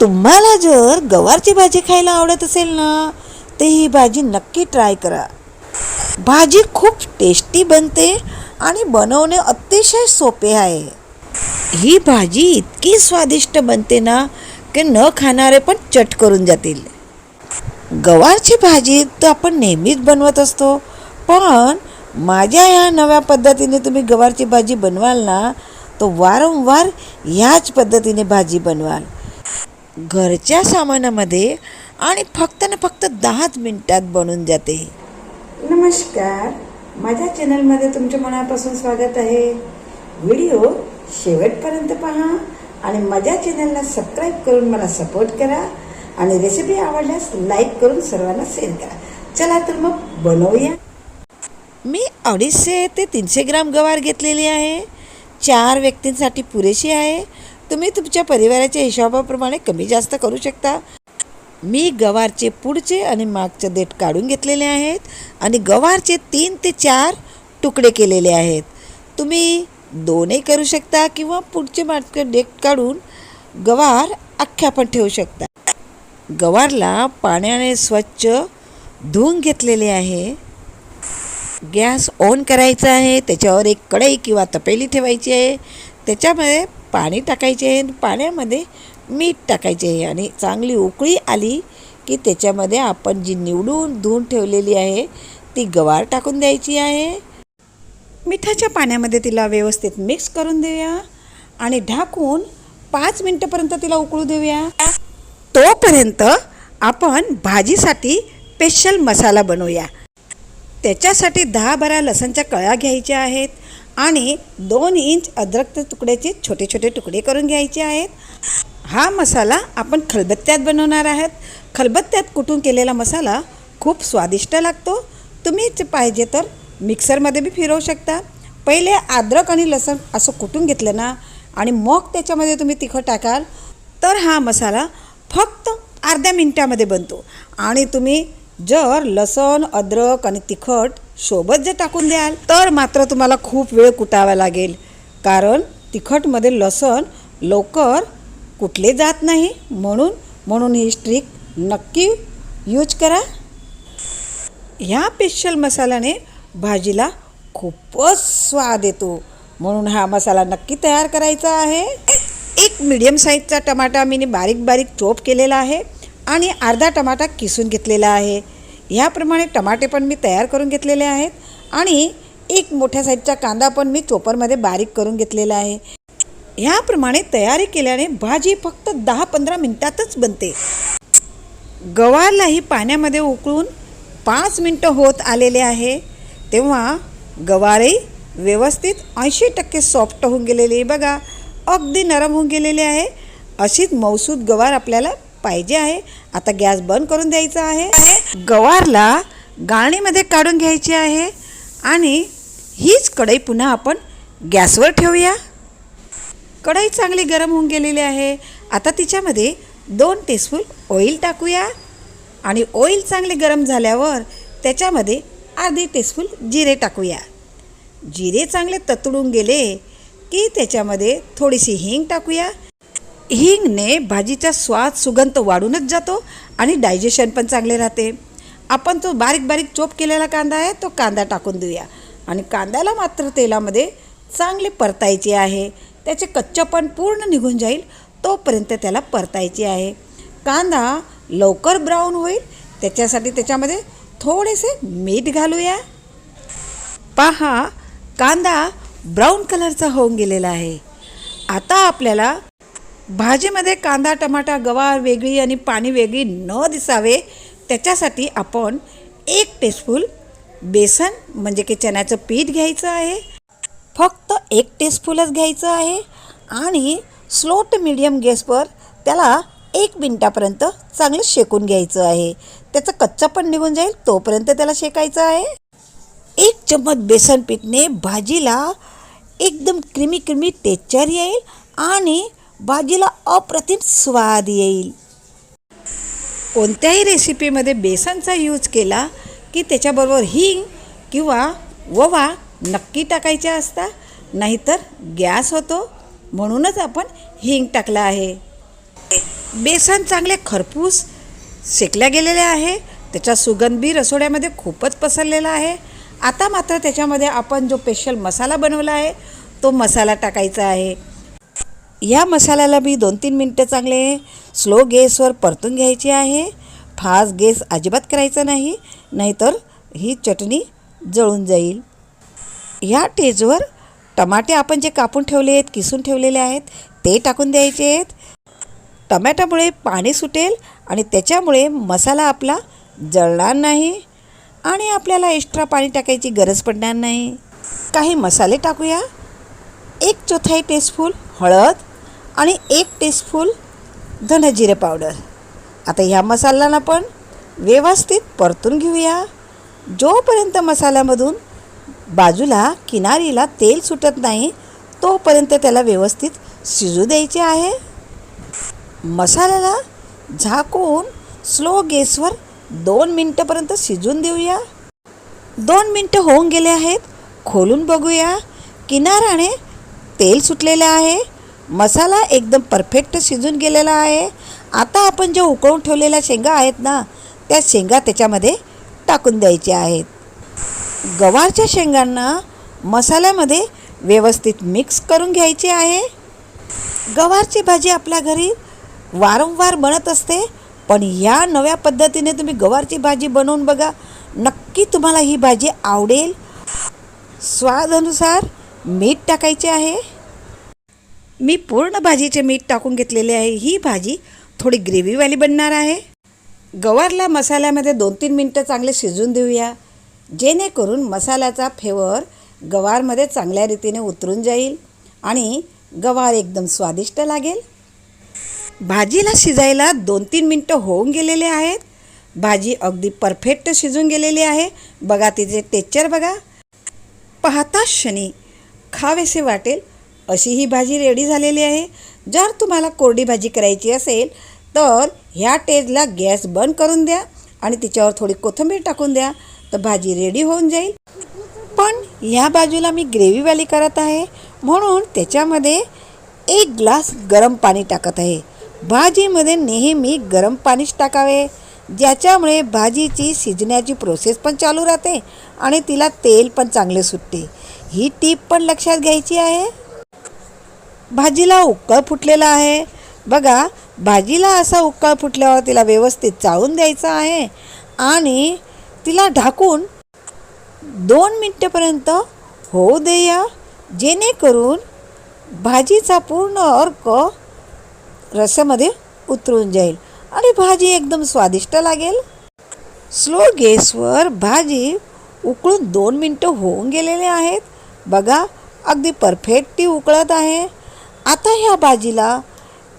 तुम्हाला जर गवारची भाजी खायला आवडत असेल ना तर ही भाजी नक्की ट्राय करा. भाजी खूप टेस्टी बनते आणि बनवणे अतिशय सोपे आहे. ही भाजी इतकी स्वादिष्ट बनते ना की न खाणारे पण चट करून जातील. गवारची भाजी तर आपण नेहमीच बनवत असतो पण माझ्या ह्या नव्या पद्धतीने तुम्ही गवारची भाजी बनवाल ना तर वारंवार ह्याच पद्धतीने भाजी बनवाल. घरच्या सामानामध्ये आणि फक्त ना फक्त दहाच मिनिटात बनून जाते. नमस्कार. माझ्या चॅनलमध्ये तुमच्या मनापासून स्वागत आहे. व्हिडिओ शेवटपर्यंत पहा आणि माझ्या चॅनलला सबस्क्राईब करून मला सपोर्ट करा आणि रेसिपी आवडल्यास लाईक करून सर्वांना शेअर करा. चला तर मग बनवूया. मी अडीचशे ते तीनशे ग्राम गवार घेतलेली आहे. चार व्यक्तींसाठी पुरेशी आहे. तुम्ही तुमच्या परिवाराच्या हिशोबाप्रमाणे कमी जास्त करू शकता. मी गवारचे पुढचे आणि मागचे देठ काढून घेतलेले आहेत आणि गवारचे तीन ते चार तुकडे केलेले आहेत. तुम्ही दोनही करू शकता किंवा पुढचे मागचे देठ काढून गवार अख्ख्या पण ठेवू शकता. गवारला पाण्याने स्वच्छ धुवून घेतलेले आहे. गॅस ऑन करायचा आहे त्याच्यावर एक कढई किंवा तपेली ठेवायची आहे. त्याच्यामध्ये पाणी टाकायचे आहे. पाण्यामध्ये मीठ टाकायचे आहे. आणि चांगली उकळी आली की त्याच्यामध्ये आपण जी निवडून धुवून ठेवलेली आहे ती गवार टाकून द्यायची आहे. मिठाच्या पाण्यामध्ये तिला व्यवस्थित मिक्स करून देऊया. आणि ढाकून पाच मिनटापर्यंत तिला उकळू देऊया. तोपर्यंत आपण भाजीसाठी स्पेशल मसाला बनवूया. त्याच्यासाठी दहा बारा लसणच्या कळ्या घ्यायच्या आहेत. आणि दोन इंच अद्रकचे तुकड्याचे छोटे छोटे तुकडे करून घ्यायचे आहेत. हा मसाला आपण खलबत्त्यात बनवणार आहात. खलबत्त्यात कुटून केलेला मसाला खूप स्वादिष्ट लागतो. तुम्हीच पाहिजे तर मिक्सरमध्ये बी फिरवू शकता. पहिले अद्रक आणि लसण असं कुटून घेतलं ना आणि मग त्याच्यामध्ये तुम्ही तिखट टाकाल तर हा मसाला फक्त अर्ध्या मिनटामध्ये बनतो. आणि तुम्ही जर लसण अद्रक आणि तिखट सोबत जर टाकून द्याल तर मात्र तुम्हाला खूप वेळ कुटावा लागेल. कारण तिखटमध्ये लसण लवकर कुठले जात नाही. म्हणून म्हणून ही स्ट्रिक नक्की यूज करा. ह्या स्पेशल मसाल्याने भाजीला खूपच स्वाद येतो. म्हणून हा मसाला नक्की तयार करायचा आहे. एक मीडियम साईजचा टमाटा मी बारीक बारीक चोप केलेला आहे. आणि अर्धा टमाटा किसून घेतलेला आहे. ह्याप्रमाणे टमाटे पण मी तयार करून घेतलेले आहेत आणि एक मोठ्या साईजचा कांदा पण मी चोपरमध्ये बारीक करून घेतलेला आहे. ह्याप्रमाणे तयारी केल्याने भाजी फक्त दहा पंधरा मिनटातच बनते. गवारलाही पाण्यामध्ये उकळून पाच मिनटं होत आलेले आहे. तेव्हा गवारही व्यवस्थित ऐंशी टक्के सॉफ्ट होऊन गेलेली बघा अगदी नरम होऊन गेलेली आहे. अशीच मौसूद गवार आपल्याला पाहिजे आहे. आता गॅस बंद करून द्यायचा आहे. गवारला गाळणीमध्ये काढून घ्यायची आहे. आणि हीच कढई पुन्हा आपण गॅसवर ठेवूया. कढई चांगली गरम होऊन गेलेली आहे. आता तिच्यामध्ये दोन टीस्पून ऑइल टाकूया. आणि ऑइल चांगले गरम झाल्यावर त्याच्यामध्ये अर्धी टीस्पून जिरे टाकूया. जिरे चांगले ततडून गेले की त्याच्यामध्ये थोडीशी हिंग टाकूया. हिंगने भाजीचा स्वाद सुगंध वाढूनच जातो आणि डायजेशन पण चांगले राहते. आपण तो बारीक बारीक चोप केलेला कांदा आहे तो कांदा टाकून देऊया. आणि कांद्याला मात्र तेलामध्ये चांगले परतायचे आहे. त्याचे कच्चपण पूर्ण निघून जाईल तोपर्यंत त्याला परतायचे आहे. कांदा लवकर ब्राऊन होईल त्याच्यासाठी त्याच्यामध्ये थोडेसे मीठ घालूया. पहा कांदा ब्राऊन कलरचा होऊन गेलेला आहे. आता आपल्याला भाजीमध्ये कांदा टमाटा गवार वेगळी आणि पाणी वेगळी न दिसावे त्याच्यासाठी आपण एक टेस्पूल बेसन म्हणजे की चण्याचं पीठ घ्यायचं आहे. फक्त एक टेस्पूलच घ्यायचं आहे आणि स्लो टू मिडियम गॅसवर त्याला एक मिनटापर्यंत चांगलं शेकून घ्यायचं आहे. त्याचं कच्चा पण निघून जाईल तोपर्यंत त्याला शेकायचं आहे. एक चम्मच बेसन पीठने भाजीला एकदम क्रिमी क्रिमी टेक्चर येईल आणि भाजीला अप्रतिम स्वाद येईल. कोणत्याही रेसिपीमध्ये बेसनचा यूज केला की त्याच्याबरोबर हिंग किंवा ववा नक्की टाकायच्या असता नाहीतर गॅस होतो म्हणूनच आपण हिंग टाकला आहे. बेसन चांगले खरपूस शेकल्या गेलेले आहे त्याचा सुगंधी रसोड्यामध्ये खूपच पसरलेला आहे. आता मात्र त्याच्यामध्ये आपण जो स्पेशल मसाला बनवला आहे तो मसाला टाकायचा आहे. या मसाल्याला मी दोन तीन मिनटं चांगले स्लो गॅसवर परतून घ्यायची आहे. फास्ट गॅस अजिबात करायचा नाही नाहीतर ही चटणी जळून जाईल. ह्या टेजवर टमाटे आपण जे कापून ठेवले आहेत किसून ठेवलेले आहेत ते टाकून द्यायचे आहेत. टमॅटोमुळे पाणी सुटेल आणि त्याच्यामुळे मसाला आपला जळणार नाही आणि आपल्याला एक्स्ट्रा पाणी टाकायची गरज पडणार नाही. काही मसाले टाकूया. एक चौथाई टेस्पूल हळद आणि एक टेस्पूल धनजिरे पावडर आता ह्या मसाल्याला पण व्यवस्थित परतून घेऊया. जोपर्यंत मसाल्यामधून बाजूला किनारीला तेल सुटत नाही तोपर्यंत त्याला व्यवस्थित शिजू द्यायचे आहे. मसाल्याला झाकून स्लो गॅसवर दोन मिनटंपर्यंत शिजून देऊया. दोन मिनटं होऊन गेले आहेत. खोलून बघूया. किनाऱ्याने तेल सुटलेलं आहे. मसाला एकदम परफेक्ट शिजून गेलेला आहे. आता आपण जे उकळून ठेवलेल्या शेंगा आहेत ना त्या शेंगा त्याच्यामध्ये टाकून द्यायच्या आहेत. गवारच्या शेंगांना मसाल्यामध्ये व्यवस्थित मिक्स करून घ्यायचे आहे. गवारची भाजी आपल्या घरी वारंवार बनत असते पण या नव्या पद्धतीने तुम्ही गवारची भाजी बनवून बघा. नक्की तुम्हाला ही भाजी आवडेल. स्वादानुसार मीठ टाकायचे आहे. मी पूर्ण भाजीचे मीठ टाकून घेतलेले आहे. ही भाजी थोडी ग्रेव्हीवाली बनणार आहे. गवारला मसाल्यामध्ये दोन तीन मिनटं चांगले शिजून देऊया. जेणेकरून मसाल्याचा फ्लेवर गवारमध्ये चांगल्या रीतीने उतरून जाईल आणि गवार एकदम स्वादिष्ट लागेल. भाजीला शिजायला दोन तीन मिनटं होऊन गेलेले आहेत. भाजी अगदी परफेक्ट शिजून गेलेली आहे. बघा तिचे टेक्चर बघा. पाहता क्षणी खावेसे वाटेल. अशी ही भाजी रेडी झालेली आहे. जर तुम्हाला कोरडी भाजी करायची असेल तर ह्या टेजला गॅस बंद करून द्या आणि तिच्यावर थोडी कोथिंबीर टाकून द्या तर भाजी रेडी होऊन जाईल. पण ह्या बाजूला मी ग्रेव्हीवाली करत आहे. म्हणून त्याच्यामध्ये एक ग्लास गरम पाणी टाकत आहे. भाजीमध्ये नेहमी गरम पाणीच टाकावे. ज्याच्यामुळे भाजीची शिजण्याची प्रोसेस पण चालू राहते आणि तिला तेल पण चांगले सुटते. ही टीप पण लक्षात घ्यायची आहे. भाजीला उकळ फुटलेला आहे. बघा भाजीला असा उकळ फुटल्यावर तिला व्यवस्थित चाळून द्यायचं आहे आणि तिला ढाकून दोन मिनटंपर्यंत होऊ देया जेणेकरून भाजीचा पूर्ण अर्क रस्यामध्ये उतरून जाईल आणि भाजी एकदम स्वादिष्ट लागेल. स्लो गॅसवर भाजी उकळून दोन मिनटं होऊन गेलेले आहेत. बघा अगदी परफेक्ट ती उकळत आहे. आता ह्या भाजीला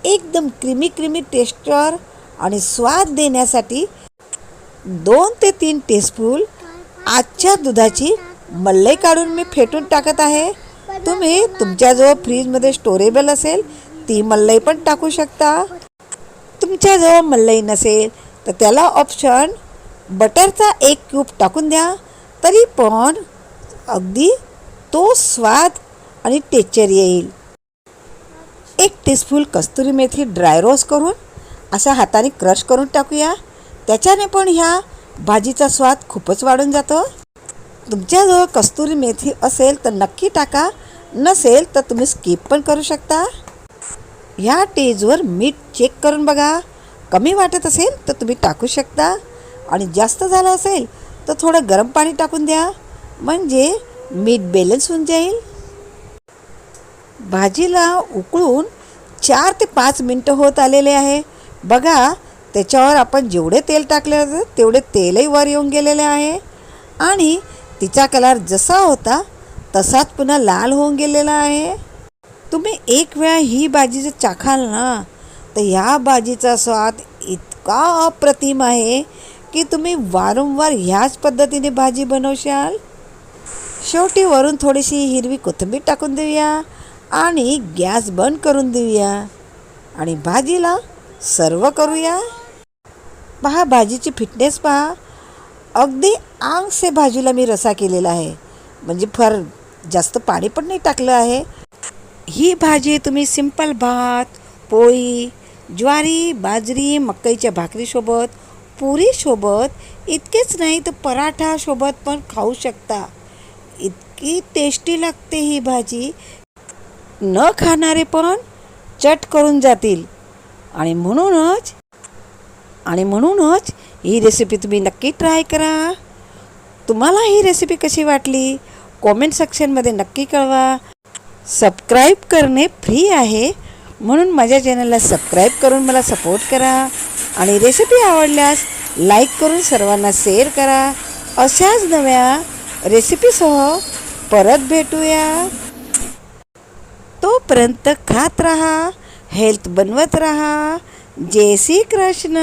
एकदम क्रिमी क्रिमी टेस्टर आणि स्वाद देण्यासाठी दोन ते तीन टेस्पूल आजच्या दुधाची मल्लई काढून मी फेटून टाकत आहे. तुम्ही तुमच्याजवळ फ्रीजमध्ये स्टोरेबल असेल ती मल्लई पण टाकू शकता. तुमच्याजवळ मल्लई नसेल तर त्याला ऑप्शन बटरचा एक क्यूब टाकून द्या. तरी पण अगदी तो स्वाद आणि टेक्चर येईल. एक टीस्पूल कस्तुरी मेथी ड्राय रोस्ट करून अशा हाताने क्रश करून टाकूया. त्याच्याने पण ह्या भाजीचा स्वाद खूपच वाढून जातो. तुमच्याजवळ कस्तुरी मेथी असेल तर नक्की टाका. नसेल तर तुम्ही स्किप पण करू शकता. ह्या टेजवर मीठ चेक करून बघा. कमी वाटत असेल तर तुम्ही टाकू शकता. आणि जास्त झालं असेल तर थोडं गरम पाणी टाकून द्या. म्हणजे मीठ बॅलन्स होऊन जाईल. भाजीला उकळून चार ते पाच मिनटं होत आलेले आहे. बघा त्याच्यावर आपण जेवढे तेल टाकले होते तेवढे तेलही वर येऊन गेलेले आहे. आणि तिचा कलर जसा होता तसाच पुन्हा लाल होऊन गेलेला आहे. तुम्ही एक वेळा ही भाजी जर चाखाल ना तर ह्या भाजीचा स्वाद इतका अप्रतिम आहे की तुम्ही वारंवार ह्याच पद्धतीने भाजी बनवशाल. शेवटी वरून थोडीशी हिरवी कोथिंबीर टाकून देऊया. आणि गॅस बंद करून देऊया. आणि भाजीला सर्व करूया. पहा भाजीची फिटनेस पहा. अगदी आंगसे भाजीला मी रसा केलेला आहे. म्हणजे फार जास्त पाणी पण नाही टाकलं आहे. ही भाजी तुम्ही सिंपल भात पोळी ज्वारी बाजरी मकईच्या भाकरीसोबत पुरीसोबत इतकेच नाही तर पराठासोबत पण खाऊ शकता. इतकी टेस्टी लागते ही भाजी. न खाणारे पण चट करून जातील. आणि म्हणूनच आणि म्हणूनच ही रेसिपी तुम्ही नक्की ट्राय करा. तुम्हाला ही रेसिपी कशी वाटली? कॉमेंट सेक्शनमध्ये नक्की कळवा. सबस्क्राईब करणे फ्री आहे. म्हणून माझ्या चॅनलला सबस्क्राईब करून मला सपोर्ट करा. आणि रेसिपी आवडल्यास लाईक करून सर्वांना शेअर करा. अशाच नव्या रेसिपीसह परत भेटूया. तोपर्यंत खात राहा हेल्थ बनवत राहा. जय श्री कृष्ण